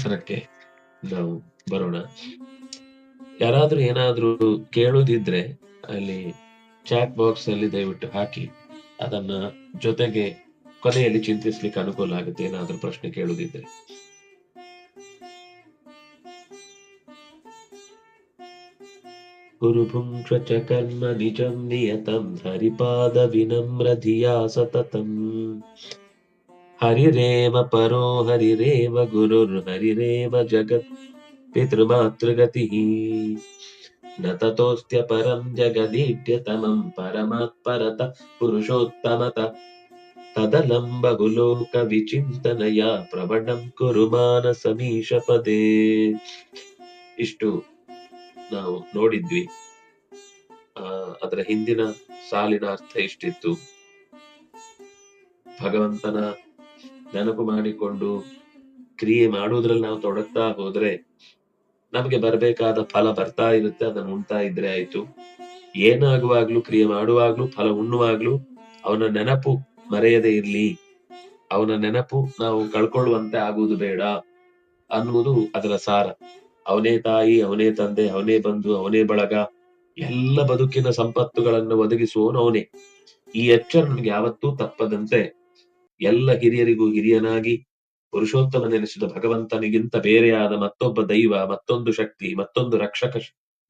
ಸ್ತೋತ್ರಕ್ಕೆ ನಾವು ಬರೋಣ. ಯಾರಾದ್ರೂ ಏನಾದ್ರೂ ಕೇಳೋದಿದ್ರೆ ಅಲ್ಲಿ ಚಾಟ್ ಬಾಕ್ಸ್ ಅಲ್ಲಿ ದಯವಿಟ್ಟು ಹಾಕಿ, ಅದನ್ನ ಜೊತೆಗೆ ಕೊನೆಯಲ್ಲಿ ಚಿಂತಿಸ್ಲಿಕ್ಕೆ ಅನುಕೂಲ ಆಗುತ್ತೆ, ಏನಾದ್ರೂ ಪ್ರಶ್ನೆ ಕೇಳುದಿದ್ರೆ. ಚ ಕರ್ಮ ನಿಜಂ ನಿಯತಂ ಹರಿಪಾದ ವಿನಮ್ರ ಧಿಯಾ ಸತತಂ. ಹರಿರೇವ ಪರೋ ಹರಿರೇವ ಗುರುರ್ ಹರಿರೇವ ಜಗತ್ ಪಿತೃಮಾತೃಗತಿ. ನ ತೋಸ್ತ್ಯ ಪರಂ ಜಗದೀಡ್ಯತಮಂ ಪರಮಾತ್ಪರತ ಪುರುಷೋತ್ತಮತ. ತದಲಂಬ ಗುಲೋಕ ವಿಚಿಂತನಯ ಪ್ರವಣಂ ಕುರು ಮಾನಸಮೀಶ ಪದೇ. ಇಷ್ಟು ನಾವು ನೋಡಿದ್ವಿ. ಅದರ ಹಿಂದಿನ ಸಾಲಿನ ಅರ್ಥ ಇಷ್ಟಿತ್ತು. ಭಗವಂತನ ನೆನಪು ಮಾಡಿಕೊಂಡು ಕ್ರಿಯೆ ಮಾಡುವುದ್ರಲ್ಲಿ ನಾವು ತೊಡಗ್ತಾ ಹೋದ್ರೆ ನಮಗೆ ಬರಬೇಕಾದ ಫಲ ಬರ್ತಾ ಇರುತ್ತೆ, ಅದನ್ನ ಉಣ್ತಾ ಇದ್ರೆ ಆಯ್ತು. ಏನಾಗುವಾಗ್ಲೂ, ಕ್ರಿಯೆ ಮಾಡುವಾಗ್ಲೂ, ಫಲ ಉಣ್ಣುವಾಗ್ಲೂ ಅವನ ನೆನಪು ಮರೆಯದೆ ಇರ್ಲಿ. ಅವನ ನೆನಪು ನಾವು ಕಳ್ಕೊಳ್ಳುವಂತೆ ಆಗುವುದು ಬೇಡ ಅನ್ನುವುದು ಅದರ ಸಾರ. ಅವನೇ ತಾಯಿ, ಅವನೇ ತಂದೆ, ಅವನೇ ಬಂಧು, ಅವನೇ ಬಳಗ, ಎಲ್ಲ ಬದುಕಿನ ಸಂಪತ್ತುಗಳನ್ನು ಒದಗಿಸುವವನು ಅವನೇ. ಈ ಎಚ್ಚರ ನಮ್ಗೆ ಯಾವತ್ತೂ ತಪ್ಪದಂತೆ ಎಲ್ಲ ಹಿರಿಯರಿಗೂ ಹಿರಿಯನಾಗಿ ಪುರುಷೋತ್ತಮ ನೆನೆಸಿದ ಭಗವಂತನಿಗಿಂತ ಬೇರೆಯಾದ ಮತ್ತೊಬ್ಬ ದೈವ, ಮತ್ತೊಂದು ಶಕ್ತಿ, ಮತ್ತೊಂದು ರಕ್ಷಕ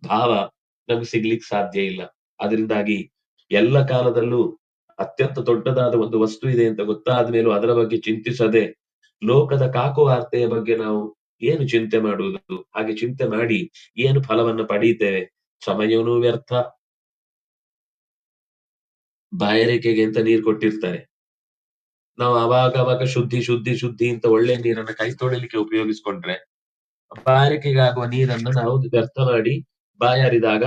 ಭಾವ ನಮ್ಗೆ ಸಿಗ್ಲಿಕ್ಕೆ ಸಾಧ್ಯ ಇಲ್ಲ. ಅದರಿಂದಾಗಿ ಎಲ್ಲ ಕಾಲದಲ್ಲೂ ಅತ್ಯಂತ ದೊಡ್ಡದಾದ ಒಂದು ವಸ್ತು ಇದೆ ಅಂತ ಗೊತ್ತಾದ ಮೇಲೂ ಅದರ ಬಗ್ಗೆ ಚಿಂತಿಸದೆ ಲೋಕದ ಕಾಕು ವಾರ್ತೆಯ ಬಗ್ಗೆ ನಾವು ಏನು ಚಿಂತೆ ಮಾಡುವುದು? ಹಾಗೆ ಚಿಂತೆ ಮಾಡಿ ಏನು ಫಲವನ್ನು ಪಡೀತೇವೆ? ಸಮಯವೂ ವ್ಯರ್ಥ. ಬಾಯರಿಕೆಗೆ ಅಂತ ನೀರು ಕೊಟ್ಟಿರ್ತಾರೆ. ನಾವು ಅವಾಗ ಅವಾಗ ಶುದ್ಧಿ ಶುದ್ಧಿ ಶುದ್ಧಿ ಅಂತ ಒಳ್ಳೆ ನೀರನ್ನ ಕೈ ತೊಳಿಲಿಕ್ಕೆ ಉಪಯೋಗಿಸ್ಕೊಂಡ್ರೆ ಬಾಯಾರಿಕೆಗಾಗುವ ನೀರನ್ನ ನಾವು ವ್ಯರ್ಥ ಮಾಡಿ ಬಾಯಾರಿದಾಗ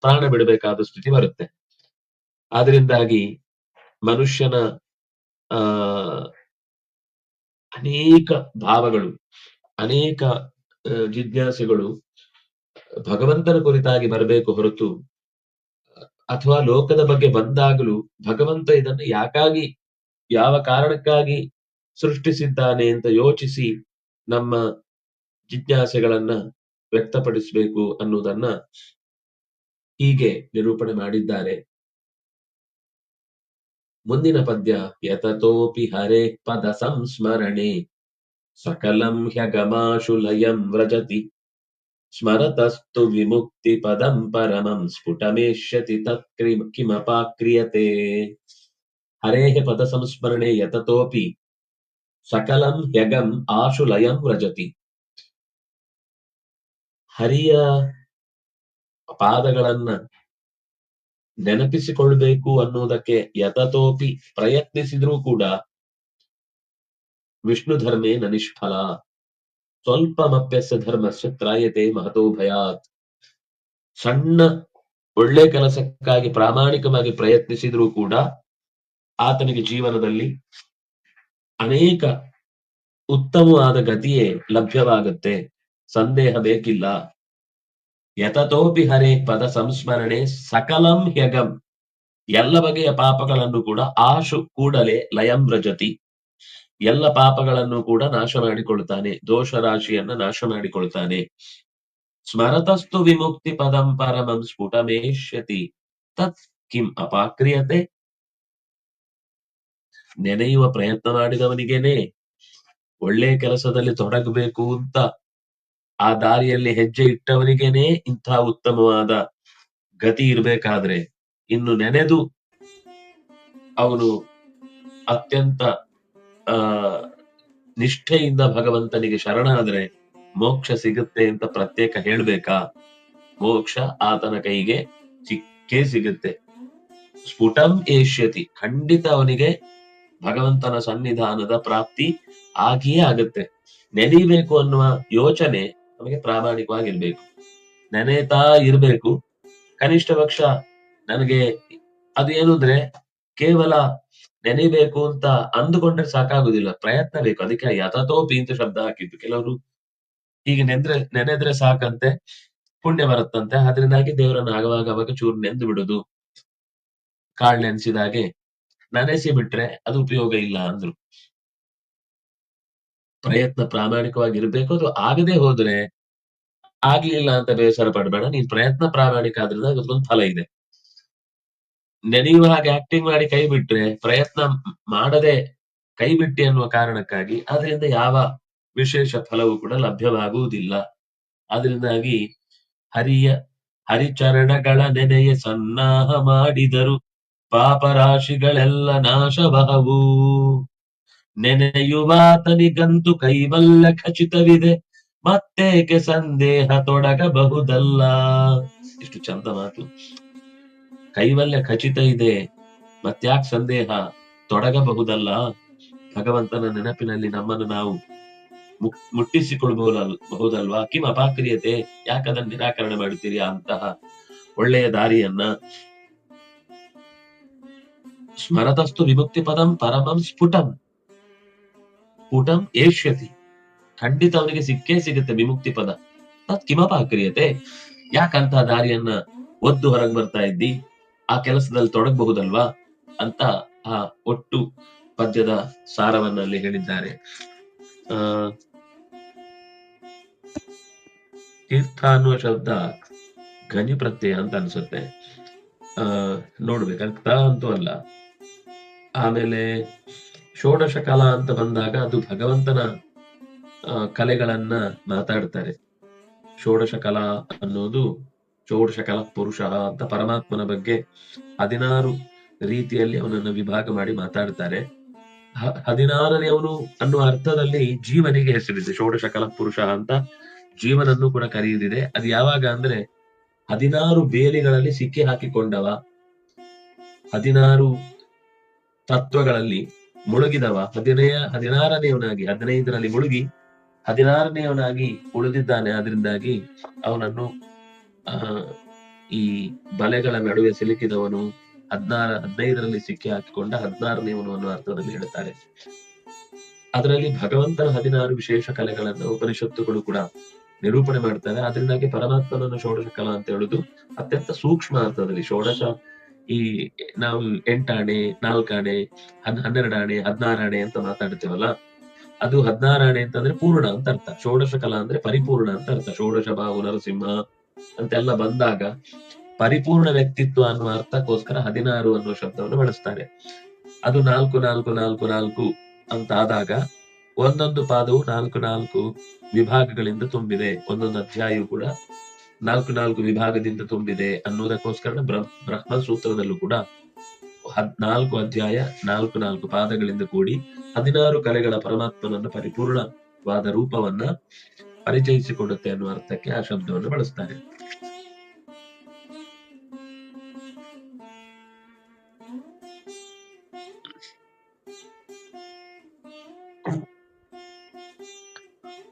ಪ್ರಾಣ ಬಿಡಬೇಕಾದ ಸ್ಥಿತಿ ಬರುತ್ತೆ. ಆದ್ರಿಂದಾಗಿ ಮನುಷ್ಯನ, ಆ, ಅನೇಕ ಭಾವಗಳು, ಅನೇಕ ಜಿಜ್ಞಾಸೆಗಳು ಭಗವಂತನ ಕುರಿತಾಗಿ ಬರಬೇಕು ಹೊರತು, ಅಥವಾ ಲೋಕದ ಬಗ್ಗೆ ಬಂದಾಗಲೂ ಭಗವಂತ ಇದನ್ನು ಯಾಕಾಗಿ ಯಾವ ಕಾರಣಕ್ಕಾಗಿ ಸೃಷ್ಟಿಸಿದ್ದಾನೆ ಅಂತ ಯೋಚಿಸಿ ನಮ್ಮ ಜಿಜ್ಞಾಸೆಗಳನ್ನ ವ್ಯಕ್ತಪಡಿಸಬೇಕು ಅನ್ನುವುದನ್ನ ಹೀಗೆ ನಿರೂಪಣೆ ಮಾಡಿದ್ದಾರೆ. ಮುಂದಿನ ಪದ್ಯ, ಯತತೋಪಿ ಹರೇ ಪದ ಸಂಸ್ಮರಣೆ, ಸಕಲಂ ಹ್ಯಗಮಾಶು ಲಯಂ ವ್ರಜತಿ, ಸ್ಮರತಸ್ತು ವಿಮುಕ್ತಿ ಪದಂ ಪರಮಂ ಸ್ಫುಟಮೇಷ್ಯತಿ ತತ್ಕ್ರಿ ಕಿಮಪಾಕ್ರಿಯತೆ. ಹರೇಃ ಪದ ಸಂಸ್ಮರಣೆ ಯತತೋಪಿ ಸಕಲಂ ಯಗಂ ಆಶು ಲಯಂ ವ್ರಜತಿ. ಹರಿಯ ಪಾದಗಳನ್ನ ನೆನಪಿಸಿಕೊಳ್ಬೇಕು ಅನ್ನುವುದಕ್ಕೆ ಯತತೋಪಿ ಪ್ರಯತ್ನಿಸಿದ್ರೂ ಕೂಡ ವಿಷ್ಣು ಧರ್ಮೇ ನ ನಿಷ್ಫಲ ಸ್ವಲ್ಪಮಪ್ಯಸ್ಯ ಧರ್ಮಸ್ಯ ತ್ರಾಯತೆ ಮಹತೋ ಭಯಾತ್. ಸಣ್ಣ ಒಳ್ಳೆ ಕೆಲಸಕ್ಕಾಗಿ ಪ್ರಾಮಾಣಿಕವಾಗಿ ಪ್ರಯತ್ನಿಸಿದ್ರೂ ಕೂಡ ಆತನಿಗೆ ಜೀವನದಲ್ಲಿ ಅನೇಕ ಉತ್ತಮವಾದ ಗತಿಯೇ ಲಭ್ಯವಾಗುತ್ತೆ. ಸಂದೇಹ ಬೇಕಿಲ್ಲ. ಯತತೋಪಿ ಹರೇ ಪದ ಸಂಸ್ಮರಣೆ ಸಕಲಂ ಹ್ಯಗಂ ಎಲ್ಲ ಬಗೆಯ ಪಾಪಗಳನ್ನು ಕೂಡ ಆಶು ಕೂಡಲೇ ಲಯಂ ವ್ರಜತಿ ಎಲ್ಲ ಪಾಪಗಳನ್ನು ಕೂಡ ನಾಶ ಮಾಡಿಕೊಳ್ತಾನೆ. ದೋಷ ರಾಶಿಯನ್ನ ನಾಶ ಮಾಡಿಕೊಳ್ತಾನೆ. ಸ್ಮರತಸ್ತು ವಿಮುಕ್ತಿ ಪದಂ ಪರಮಂ ಸ್ಫುಟಮೇಷ್ಯತಿ. ತತ್ ಕಿಂ ಅಪಾಕ್ರಿಯತೆ. ನೆನೆಯುವ ಪ್ರಯತ್ನ ಮಾಡಿದವನಿಗೇನೆ ಒಳ್ಳೆ ಕೆಲಸದಲ್ಲಿ ತೊಡಗಬೇಕು ಅಂತ ಆ ದಾರಿಯಲ್ಲಿ ಹೆಜ್ಜೆ ಇಟ್ಟವನಿಗೇನೆ ಇಂಥ ಉತ್ತಮವಾದ ಗತಿ ಇರಬೇಕಾದ್ರೆ ಇನ್ನು ನೆನೆದು ಅವನು ಅತ್ಯಂತ, ಆ, ನಿಷ್ಠೆಯಿಂದ ಭಗವಂತನಿಗೆ ಶರಣಾದ್ರೆ ಮೋಕ್ಷ ಸಿಗುತ್ತೆ ಅಂತ ಪ್ರತ್ಯೇಕ ಹೇಳ್ಬೇಕಾ? ಮೋಕ್ಷ ಆತನ ಕೈಗೆ ಸಿಕ್ಕೇ ಸಿಗುತ್ತೆ. ಸ್ಫುಟಂ ಏಷ್ಯತಿ. ಖಂಡಿತ ಅವನಿಗೆ ಭಗವಂತನ ಸನ್ನಿಧಾನದ ಪ್ರಾಪ್ತಿ ಆಗಿಯೇ ಆಗುತ್ತೆ. ನೆನೀಬೇಕು ಅನ್ನುವ ಯೋಚನೆ ನಮಗೆ ಪ್ರಾಮಾಣಿಕವಾಗಿರ್ಬೇಕು. ನೆನೆತಾ ಇರ್ಬೇಕು. ಕನಿಷ್ಠ ಪಕ್ಷ ನನಗೆ ಅದು ಏನು ಅಂದ್ರೆ ಕೇವಲ ನೆನೆಬೇಕು ಅಂತ ಅಂದುಕೊಂಡ್ರೆ ಸಾಕಾಗುದಿಲ್ಲ ಪ್ರಯತ್ನ ಬೇಕು. ಅದಕ್ಕೆ ಯಥಾತೋಪಿ ಅಂತ ಶಬ್ದ ಹಾಕಿದ್ದು. ಕೆಲವರು ಹೀಗೆ ನೆಂದ್ರೆ, ನೆನೆದ್ರೆ ಸಾಕಂತೆ, ಪುಣ್ಯ ಬರುತ್ತಂತೆ. ಅದರಿಂದಾಗಿ ದೇವರನ್ನು ಆಗವಾಗವಾಗ ಚೂರು ನೆಂದು ಬಿಡುದು. ಕಾಳ್ ನೆನೆಸಿದಾಗೆ ನೆನೆಸಿ ಬಿಟ್ರೆ ಅದು ಉಪಯೋಗ ಇಲ್ಲ ಅಂದ್ರು. ಪ್ರಯತ್ನ ಪ್ರಾಮಾಣಿಕವಾಗಿ ಇರ್ಬೇಕು ಅದು ಆಗದೆ ಹೋದ್ರೆ ಆಗ್ಲಿಲ್ಲ ಅಂತ ಬೇಸರ ಪಡಬೇಡ. ನೀನ್ ಪ್ರಯತ್ನ ಪ್ರಾಮಾಣಿಕ ಆದ್ರಿಂದ ಅದಕ್ಕೊಂದು ಫಲ ಇದೆ. ನೆನೆಯುವ ಹಾಗೆ ಆಕ್ಟಿಂಗ್ ಮಾಡಿ ಕೈ ಬಿಟ್ರೆ ಪ್ರಯತ್ನ ಮಾಡದೆ ಕೈ ಬಿಟ್ಟಿ ಅನ್ನುವ ಕಾರಣಕ್ಕಾಗಿ ಅದರಿಂದ ಯಾವ ವಿಶೇಷ ಫಲವೂ ಕೂಡ ಲಭ್ಯವಾಗುವುದಿಲ್ಲ. ಅದರಿಂದಾಗಿ ಹರಿಯ ಹರಿಚರಣಗಳ ನೆನೆಯ ಸನ್ನಾಹ ಮಾಡಿದರು. ಪಾಪರಾಶಿಗಳೆಲ್ಲ ನಾಶವಹವು ನೆನೆಯುವಾತನಿಗಂತೂ ಕೈವಲ್ಲ ಖಚಿತವಿದೆ. ಮತ್ತೇಕೆ ಸಂದೇಹ ತೊಡಗಬಹುದಲ್ಲ. ಇಷ್ಟು ಚಂದ ಮಾತು. ಕೈವಲ್ಯ ಖಚಿತ ಇದೆ. ಮತ್ಯಾಕ್ ಸಂದೇಹ ತೊಡಗಬಹುದಲ್ಲ. ಭಗವಂತನ ನೆನಪಿನಲ್ಲಿ ನಮ್ಮನ್ನು ನಾವು ಮುಕ್- ಮುಟ್ಟಿಸಿಕೊಳ್ಬಹುದಲ್, ಬಹುದಲ್ವಾ? ಕಿಮ್ ಅಪಾಕ್ರಿಯತೆ? ಯಾಕದನ್ನು ನಿರಾಕರಣೆ ಮಾಡುತ್ತೀರಿ ಅಂತಹ ಒಳ್ಳೆಯ ದಾರಿಯನ್ನ ಸ್ಮರತಸ್ತು ವಿಮುಕ್ತಿ ಪದಂ ಪರಮಂ ಸ್ಫುಟಂ ಸ್ಫುಟಂ ಏಷ್ಯತಿ ಖಂಡಿತ ಅವನಿಗೆ ಸಿಕ್ಕೇ ಸಿಗುತ್ತೆ ವಿಮುಕ್ತಿ ಪದ ತತ್ ಕಿಮಪಾಕ್ರಿಯತೆ। ಯಾಕಂತ ದಾರಿಯನ್ನ ಒದ್ದು ಹೊರಗೆ ಬರ್ತಾ ಇದ್ದಿ? ಆ ಕೆಲಸದಲ್ಲಿ ತೊಡಗಬಹುದಲ್ವಾ? ಅಂತ ಆ ಒಟ್ಟು ಪದ್ಯದ ಸಾರವನ್ನ ಅಲ್ಲಿ ಹೇಳಿದ್ದಾರೆ. ಆ ತೀರ್ಥ ಅನ್ನುವ ಶಬ್ದ ಘನಿ ಪ್ರತ್ಯಯ ಅಂತ ಅನ್ಸುತ್ತೆ. ಆ, ನೋಡ್ಬೇಕು. ಅಂತೂ ಅಲ್ಲ. ಆಮೇಲೆ ಷೋಡಶ ಕಲಾ ಅಂತ ಬಂದಾಗ ಅದು ಭಗವಂತನ ಕಲೆಗಳನ್ನ ಮಾತಾಡ್ತಾರೆ. ಷೋಡಶ ಕಲಾ ಅನ್ನೋದು ಷೋಡಶ ಕಲಾ ಪುರುಷ ಅಂತ ಪರಮಾತ್ಮನ ಬಗ್ಗೆ ಹದಿನಾರು ರೀತಿಯಲ್ಲಿ ಅವನನ್ನು ವಿಭಾಗ ಮಾಡಿ ಮಾತಾಡ್ತಾರೆ. ಹದಿನಾರನೇ ಅವನು ಅನ್ನುವ ಅರ್ಥದಲ್ಲಿ ಜೀವನಿಗೆ ಹೆಸರಿದೆ. ಷೋಡಶ ಕಲಾ ಪುರುಷ ಅಂತ ಜೀವನನ್ನು ಕೂಡ ಕರೆಯದಿದೆ ಅದು ಯಾವಾಗ ಅಂದ್ರೆ ಹದಿನಾರು ಬೇಲಿಗಳಲ್ಲಿ ಸಿಕ್ಕಿ ಹಾಕಿಕೊಂಡವ. ಹದಿನಾರು ತತ್ವಗಳಲ್ಲಿ ಮುಳುಗಿದವ. ಹದಿನೈಯ ಹದಿನಾರನೆಯವನಾಗಿ, ಹದಿನೈದರಲ್ಲಿ ಮುಳುಗಿ, ಹದಿನಾರನೆಯವನಾಗಿ ಉಳಿದಿದ್ದಾನೆ. ಅದರಿಂದಾಗಿ ಅವನನ್ನು, ಆ, ಈ ಬಲೆಗಳ ನಡುವೆ ಸಿಲುಕಿದವನು ಹದಿನಾರ, ಹದಿನೈದರಲ್ಲಿ ಸಿಕ್ಕಿ ಹಾಕಿಕೊಂಡ ಹದಿನಾರನೆಯವನು ಅನ್ನೋ ಅರ್ಥದಲ್ಲಿ ಹೇಳುತ್ತಾರೆ. ಅದರಲ್ಲಿ ಭಗವಂತನ ಹದಿನಾರು ವಿಶೇಷ ಕಲೆಗಳನ್ನು ಉಪನಿಷತ್ತುಗಳು ಕೂಡ ನಿರೂಪಣೆ ಮಾಡ್ತಾರೆ. ಅದರಿಂದಾಗಿ ಪರಮಾತ್ಮನನ್ನು ಷೋಡಶ ಕಲಾ ಅಂತ ಹೇಳುದು ಅತ್ಯಂತ ಸೂಕ್ಷ್ಮ ಅರ್ಥದಲ್ಲಿ. ಷೋಡಶ ಈ ನಾವು ಎಂಟಾಣೆ ನಾಲ್ಕಾಣೆ ಹನ್ ಹನ್ನೆರಡಾಣೆ ಹದಿನಾರಾಣೆ ಅಂತ ಮಾತಾಡ್ತೇವಲ್ಲ, ಅದು ಹದಿನಾರಾಣೆ ಅಂತಂದ್ರೆ ಪೂರ್ಣ ಅಂತ ಅರ್ಥ. ಷೋಡಶ ಕಲಾ ಅಂದ್ರೆ ಪರಿಪೂರ್ಣ ಅಂತ ಅರ್ಥ. ಷೋಡಶ, ಬಾಹು, ನರಸಿಂಹ ಅಂತೆಲ್ಲ ಬಂದಾಗ ಪರಿಪೂರ್ಣ ವ್ಯಕ್ತಿತ್ವ ಅನ್ನುವ ಅರ್ಥಕ್ಕೋಸ್ಕರ ಹದಿನಾರು ಅನ್ನುವ ಶಬ್ದವನ್ನು ಬಳಸ್ತಾರೆ. ಅದು ನಾಲ್ಕು ನಾಲ್ಕು ನಾಲ್ಕು ನಾಲ್ಕು ಅಂತ ಆದಾಗ ಒಂದೊಂದು ಪಾದವು ನಾಲ್ಕು ನಾಲ್ಕು ವಿಭಾಗಗಳಿಂದ ತುಂಬಿದೆ. ಒಂದೊಂದು ಅಧ್ಯಾಯವು ಕೂಡ ನಾಲ್ಕು ನಾಲ್ಕು ವಿಭಾಗದಿಂದ ತುಂಬಿದೆ ಅನ್ನೋದಕ್ಕೋಸ್ಕರ ಬ್ರಹ್ಮ ಸೂತ್ರದಲ್ಲೂ ಕೂಡ ಹದ್, ನಾಲ್ಕು ಅಧ್ಯಾಯ, ನಾಲ್ಕು ನಾಲ್ಕು ಪಾದಗಳಿಂದ ಕೂಡಿ ಹದಿನಾರು ಕಲೆಗಳ ಪರಮಾತ್ಮನನ್ನ ಪರಿಪೂರ್ಣವಾದ ರೂಪವನ್ನ ಪರಿಚಯಿಸಿಕೊಡುತ್ತೆ ಅನ್ನುವ ಅರ್ಥಕ್ಕೆ ಆ ಶಬ್ದವನ್ನು ಬಳಸ್ತಾರೆ.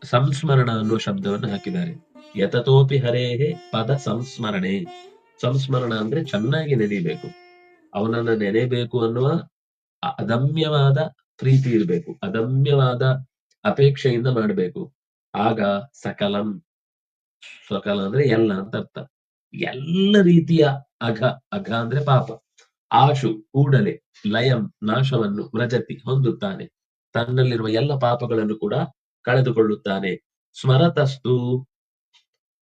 ಸಂಸ್ಮರಣ ಅನ್ನುವ ಶಬ್ದವನ್ನು ಹಾಕಿದ್ದಾರೆ. ಯತತೋಪಿ ಹರೇಹೇ ಪದ ಸಂಸ್ಮರಣೆ. ಸಂಸ್ಮರಣ ಅಂದ್ರೆ ಚೆನ್ನಾಗಿ ನೆನೆಯಬೇಕು ಅವನನ್ನ ನೆನೆಬೇಕು ಅನ್ನುವ ಅದಮ್ಯವಾದ ಪ್ರೀತಿ ಇರಬೇಕು. ಅದಮ್ಯವಾದ ಅಪೇಕ್ಷೆಯಿಂದ ಮಾಡಬೇಕು. ಆಗ ಸಕಲಂ. ಸಕಲ ಅಂದ್ರೆ ಎಲ್ಲ ಅಂತ ಅರ್ಥ. ಎಲ್ಲ ರೀತಿಯ ಅಘ ಅಘ ಅಂದ್ರೆ ಪಾಪ. ಆಶು, ಕೂಡಲೇ, ಲಯಂ, ನಾಶವನ್ನು ವ್ರಜತಿ ಹೊಂದುತ್ತಾನೆ. ತನ್ನಲ್ಲಿರುವ ಎಲ್ಲ ಪಾಪಗಳನ್ನು ಕೂಡ ಕಳೆದುಕೊಳ್ಳುತ್ತಾನೆ. ಸ್ಮರತಸ್ತು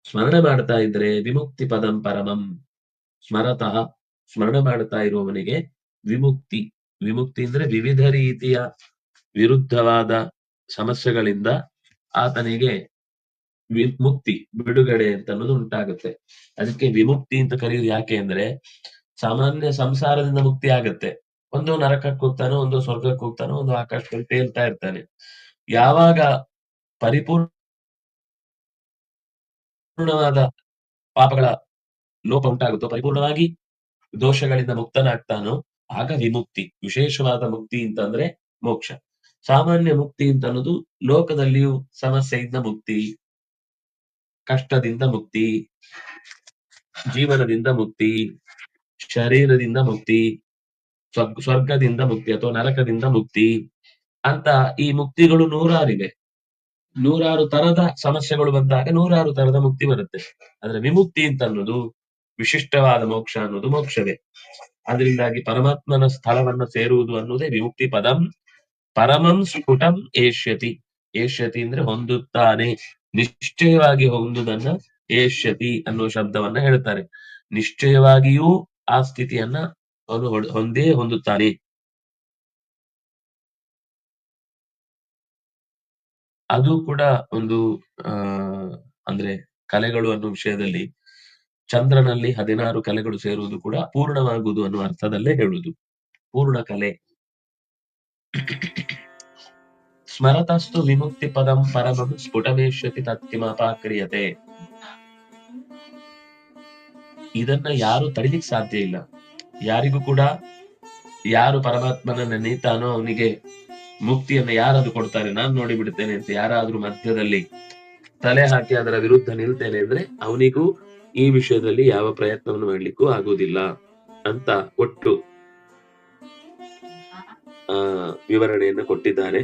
ಸ್ಮರಣೆ ಮಾಡ್ತಾ ಇದ್ರೆ ವಿಮುಕ್ತಿ ಪದಂ ಪರಮಂ. ಸ್ಮರತಃ ಸ್ಮರಣೆ ಮಾಡ್ತಾ ಇರುವವನಿಗೆ ವಿಮುಕ್ತಿ. ವಿಮುಕ್ತಿ ಅಂದ್ರೆ ವಿವಿಧ ರೀತಿಯ ವಿರುದ್ಧವಾದ ಸಮಸ್ಯೆಗಳಿಂದ ಆತನಿಗೆ ಮುಕ್ತಿ, ಬಿಡುಗಡೆ ಅಂತ ಅನ್ನೋದು ಉಂಟಾಗುತ್ತೆ. ಅದಕ್ಕೆ ವಿಮುಕ್ತಿ ಅಂತ ಕರೆಯುವುದು ಯಾಕೆ ಅಂದ್ರೆ ಸಾಮಾನ್ಯ ಸಂಸಾರದಿಂದ ಮುಕ್ತಿ ಆಗತ್ತೆ. ಒಂದು ನರಕಕ್ಕೆ ಹೋಗ್ತಾನೋ, ಒಂದು ಸ್ವರ್ಗಕ್ಕೆ ಹೋಗ್ತಾನೋ, ಒಂದು ಆಕಾಶದಲ್ಲಿ ತೇಲ್ತಾ ಇರ್ತಾನೆ. ಯಾವಾಗ ಪರಿಪೂರ್ಣವಾದ ಪಾಪಗಳ ಲೋಪ ಉಂಟಾಗುತ್ತೋ, ಪರಿಪೂರ್ಣವಾಗಿ ದೋಷಗಳಿಂದ ಮುಕ್ತನಾಗ್ತಾನೋ, ಆಗ ವಿಮುಕ್ತಿ, ವಿಶೇಷವಾದ ಮುಕ್ತಿ ಅಂತಂದ್ರೆ ಮೋಕ್ಷ. ಸಾಮಾನ್ಯ ಮುಕ್ತಿ ಅಂತ ಅನ್ನೋದು ಲೋಕದಲ್ಲಿಯೂ ಸಮಸ್ಯೆಯಿಂದ ಮುಕ್ತಿ, ಕಷ್ಟದಿಂದ ಮುಕ್ತಿ, ಜೀವನದಿಂದ ಮುಕ್ತಿ, ಶರೀರದಿಂದ ಮುಕ್ತಿ, ಸ್ವರ್ಗ, ಸ್ವರ್ಗದಿಂದ ಮುಕ್ತಿ ಅಥವಾ ನರಕದಿಂದ ಮುಕ್ತಿ ಅಂತ ಈ ಮುಕ್ತಿಗಳು ನೂರಾರಿವೆ. ನೂರಾರು ತರದ ಸಮಸ್ಯೆಗಳು ಬಂದಾಗ ನೂರಾರು ತರದ ಮುಕ್ತಿ ಬರುತ್ತೆ. ಆದ್ರೆ ವಿಮುಕ್ತಿ ಅಂತ ಅನ್ನೋದು ವಿಶಿಷ್ಟವಾದ ಮೋಕ್ಷ ಅನ್ನೋದು ಮೋಕ್ಷವೇ. ಅದರಿಂದಾಗಿ ಪರಮಾತ್ಮನ ಸ್ಥಳವನ್ನು ಸೇರುವುದು ಅನ್ನೋದೇ ವಿಮುಕ್ತಿ ಪದಂ ಪರಮಂ ಸ್ಫುಟಂ ಏಷ್ಯತಿ. ಏಷ್ಯತಿ ಅಂದ್ರೆ ಹೊಂದುತ್ತಾನೆ. ನಿಶ್ಚಯವಾಗಿ ಹೊಂದುದನ್ನ ಏಷ್ಯತಿ ಅನ್ನೋ ಶಬ್ದವನ್ನ ಹೇಳ್ತಾರೆ. ನಿಶ್ಚಯವಾಗಿಯೂ ಆ ಸ್ಥಿತಿಯನ್ನ ಅವನು ಹೊಂದೇ ಹೊಂದುತ್ತಾನೆ. ಅದು ಕೂಡ ಒಂದು, ಆ, ಅಂದ್ರೆ ಕಲೆಗಳು ಅನ್ನೋ ವಿಷಯದಲ್ಲಿ ಚಂದ್ರನಲ್ಲಿ ಹದಿನಾರು ಕಲೆಗಳು ಸೇರುವುದು ಕೂಡ ಪೂರ್ಣವಾಗುವುದು ಅನ್ನುವ ಅರ್ಥದಲ್ಲೇ ಹೇಳುವುದು. ಪೂರ್ಣ ಕಲೆ. ಸ್ಮರತಸ್ತು ವಿಮುಕ್ತಿ ಪದಂ ಪರಮಂ ಸ್ಫುಟಮೇಷ್ಯತಿ ತತ್ಕಿಮಪಾಕ್ರಿಯತೆ ಇದನ್ನ ಯಾರು ತಡಿಲಿಕ್ ಸಾಧ್ಯ ಇಲ್ಲ. ಯಾರಿಗೂ ಕೂಡ ಯಾರು ಪರಮಾತ್ಮನ ನೆನೀತಾನೋ ಅವನಿಗೆ ಮುಕ್ತಿಯನ್ನ ಯಾರಾದ್ರೂ ಕೊಡ್ತಾರೆ, ನಾನು ನೋಡಿ ಬಿಡ್ತೇನೆ ಅಂತ ಯಾರಾದ್ರೂ ಮಧ್ಯದಲ್ಲಿ ತಲೆ ಹಾಕಿ ಅದರ ವಿರುದ್ಧ ನಿಲ್ತೇನೆ ಅಂದ್ರೆ ಅವನಿಗೂ ಈ ವಿಷಯದಲ್ಲಿ ಯಾವ ಪ್ರಯತ್ನವನ್ನು ಮಾಡ್ಲಿಕ್ಕೂ ಆಗುವುದಿಲ್ಲ ಅಂತ ಒಟ್ಟು, ಆ, ವಿವರಣೆಯನ್ನು ಕೊಟ್ಟಿದ್ದಾರೆ.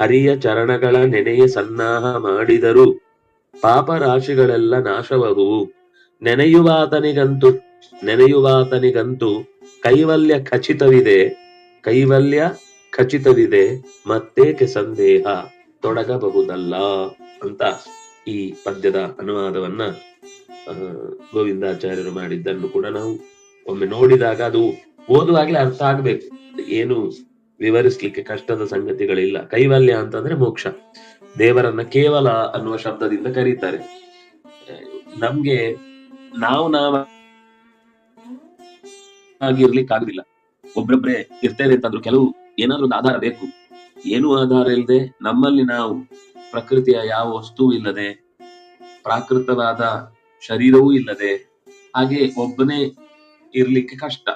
ಹರಿಯ ಚರಣಗಳ ನೆನೆಯ ಸನ್ನಾಹ ಮಾಡಿದರೂ ಪಾಪ ರಾಶಿಗಳೆಲ್ಲ ನಾಶವಹುವು ನೆನೆಯುವಾತನಿಗಂತೂ ನೆನೆಯುವಾತನಿಗಂತೂ ಕೈವಲ್ಯ ಖಚಿತವಿದೆ. ಕೈವಲ್ಯ ಖಚಿತವಿದೆ, ಮತ್ತೇಕೆ ಸಂದೇಹ ತೊಡಗಬಹುದಲ್ಲ ಅಂತ ಈ ಪದ್ಯದ ಅನುವಾದವನ್ನ ಗೋವಿಂದಾಚಾರ್ಯರು ಮಾಡಿದ್ದನ್ನು ಕೂಡ ನಾವು ಒಮ್ಮೆ ನೋಡಿದಾಗ ಅದು ಓದುವಾಗ್ಲೇ ಅರ್ಥ ಆಗ್ಬೇಕು. ಏನು ವಿವರಿಸ್ಲಿಕ್ಕೆ ಕಷ್ಟದ ಸಂಗತಿಗಳಿಲ್ಲ. ಕೈವಲ್ಯ ಅಂತಂದ್ರೆ ಮೋಕ್ಷ. ದೇವರನ್ನ ಕೇವಲ ಅನ್ನುವ ಶಬ್ದದಿಂದ ಕರೀತಾರೆ. ನಮ್ಗೆ ನಾವು ನಾವ ಆಗಿರ್ಲಿಕ್ಕೆ ಆಗುದಿಲ್ಲ ಒಬ್ರೊಬ್ರೆ ಇರ್ತೇವೆ ಅಂತಂದ್ರು ಕೆಲವು ಏನಾದ್ರೂ ಒಂದು ಆಧಾರ ಬೇಕು? ಏನು ಆಧಾರ ಇಲ್ಲದೆ ನಮ್ಮಲ್ಲಿ ನಾವು ಪ್ರಕೃತಿಯ ಯಾವ ವಸ್ತುವು ಇಲ್ಲದೆ, ಪ್ರಾಕೃತವಾದ ಶರೀರವೂ ಇಲ್ಲದೆ, ಹಾಗೆ ಒಬ್ಬನೇ ಇರ್ಲಿಕ್ಕೆ ಕಷ್ಟ.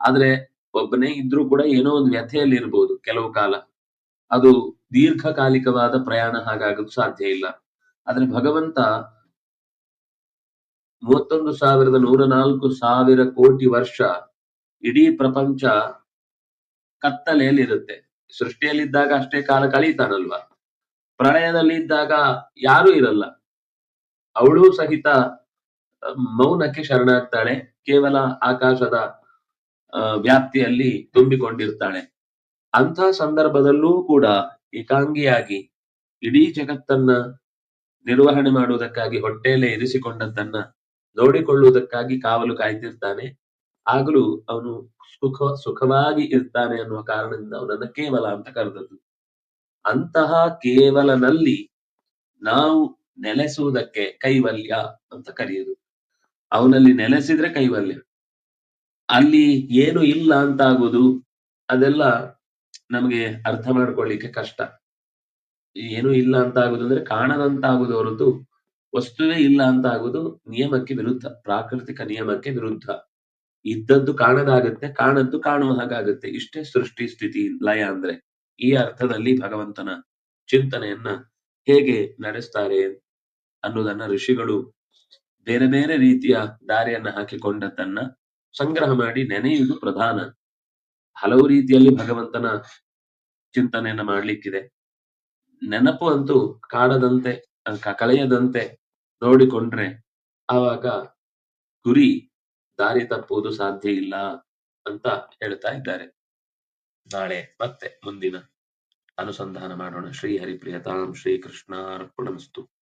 ಆದ್ರೆ ಒಬ್ಬನೇ ಇದ್ರೂ ಕೂಡ ಏನೋ ಒಂದು ವ್ಯಥೆಯಲ್ಲಿ ಇರ್ಬೋದು ಕೆಲವು ಕಾಲ. ಅದು ದೀರ್ಘಕಾಲಿಕವಾದ ಪ್ರಯಾಣ ಹಾಗಾಗಲು ಸಾಧ್ಯ ಇಲ್ಲ. ಆದ್ರೆ ಭಗವಂತ ಮೂವತ್ತೊಂದು ಸಾವಿರದ ನೂರ ನಾಲ್ಕು ಸಾವಿರ ಕೋಟಿ ವರ್ಷ ಇಡೀ ಪ್ರಪಂಚ ಕತ್ತಲೆಯಲ್ಲಿರುತ್ತೆ. ಸೃಷ್ಟಿಯಲ್ಲಿದ್ದಾಗ ಅಷ್ಟೇ ಕಾಲ ಕಳೀತಾನಲ್ವಾ ಪ್ರಳಯದಲ್ಲಿ ಇದ್ದಾಗ ಯಾರೂ ಇರಲ್ಲ. ಅವಳು ಸಹಿತ ಮೌನಕ್ಕೆ ಶರಣಾಗ್ತಾಳೆ. ಕೇವಲ ಆಕಾಶದ ವ್ಯಾಪ್ತಿಯಲ್ಲಿ ತುಂಬಿಕೊಂಡಿರ್ತಾಳೆ. ಅಂತ ಸಂದರ್ಭದಲ್ಲೂ ಕೂಡ ಏಕಾಂಗಿಯಾಗಿ ಇಡೀ ಜಗತ್ತನ್ನ ನಿರ್ವಹಣೆ ಮಾಡುವುದಕ್ಕಾಗಿ ಹೊಟ್ಟೆಯಲ್ಲೇ ಇರಿಸಿಕೊಂಡದ್ದನ್ನ ನೋಡಿಕೊಳ್ಳುವುದಕ್ಕಾಗಿ ಕಾವಲು ಕಾಯ್ತಿರ್ತಾನೆ. ಆಗಲೂ ಅವನು ಸುಖ, ಸುಖವಾಗಿ ಇರ್ತಾನೆ ಅನ್ನುವ ಕಾರಣದಿಂದ ಅವನನ್ನ ಕೇವಲ ಅಂತ ಕರೆದದ್ದು. ಅಂತಹ ಕೇವಲನಲ್ಲಿ ನಾವು ನೆಲೆಸುವುದಕ್ಕೆ ಕೈವಲ್ಯ ಅಂತ ಕರೆಯುದು. ಅವನಲ್ಲಿ ನೆಲೆಸಿದ್ರೆ ಕೈವಲ್ಯ. ಅಲ್ಲಿ ಏನು ಇಲ್ಲ ಅಂತ ಆಗುದು ಅದೆಲ್ಲ ನಮಗೆ ಅರ್ಥ ಮಾಡ್ಕೊಳ್ಳಿಕ್ಕೆ ಕಷ್ಟ. ಏನು ಇಲ್ಲ ಅಂತ ಆಗುದು ಅಂದ್ರೆ ಕಾಣದಂತ ಆಗುದು ಹೊರತು ವಸ್ತುವೇ ಇಲ್ಲ ಅಂತ ಆಗುದು ನಿಯಮಕ್ಕೆ ವಿರುದ್ಧ, ಪ್ರಾಕೃತಿಕ ನಿಯಮಕ್ಕೆ ವಿರುದ್ಧ. ಇದ್ದದ್ದು ಕಾಣದಾಗುತ್ತೆ ಕಾಣದ್ದು ಕಾಣುವ ಹಾಗಾಗುತ್ತೆ. ಇಷ್ಟೇ ಸೃಷ್ಟಿ ಸ್ಥಿತಿ ಲಯ ಅಂದ್ರೆ ಈ ಅರ್ಥದಲ್ಲಿ ಭಗವಂತನ ಚಿಂತನೆಯನ್ನ ಹೇಗೆ ನಡೆಸ್ತಾರೆ ಅನ್ನೋದನ್ನ ಋಷಿಗಳು ಬೇರೆ ಬೇರೆ ರೀತಿಯ ದಾರಿಯನ್ನ ಹಾಕಿಕೊಂಡದ್ದನ್ನ ಸಂಗ್ರಹ ಮಾಡಿ ನೆನೆಯುವುದು ಪ್ರಧಾನ. ಹಲವು ರೀತಿಯಲ್ಲಿ ಭಗವಂತನ ಚಿಂತನೆಯನ್ನ ಮಾಡ್ಲಿಕ್ಕಿದೆ. ನೆನಪು ಅಂತೂ ಕಾಣದಂತೆ ಕಳೆಯದಂತೆ ನೋಡಿಕೊಂಡ್ರೆ ಆವಾಗ ಗುರಿ ದಾರಿ ತಪ್ಪುವುದು ಸಾಧ್ಯ ಇಲ್ಲ ಅಂತ ಹೇಳ್ತಾ ಇದ್ದಾರೆ. ನಾಳೆ ಮತ್ತೆ ಮುಂದಿನ ಅನುಸಂಧಾನ ಮಾಡೋಣ. ಶ್ರೀ ಹರಿಪ್ರಿಯತಾಂ ಶ್ರೀ ಕೃಷ್ಣ ಅರ್ಪಣಮಸ್ತು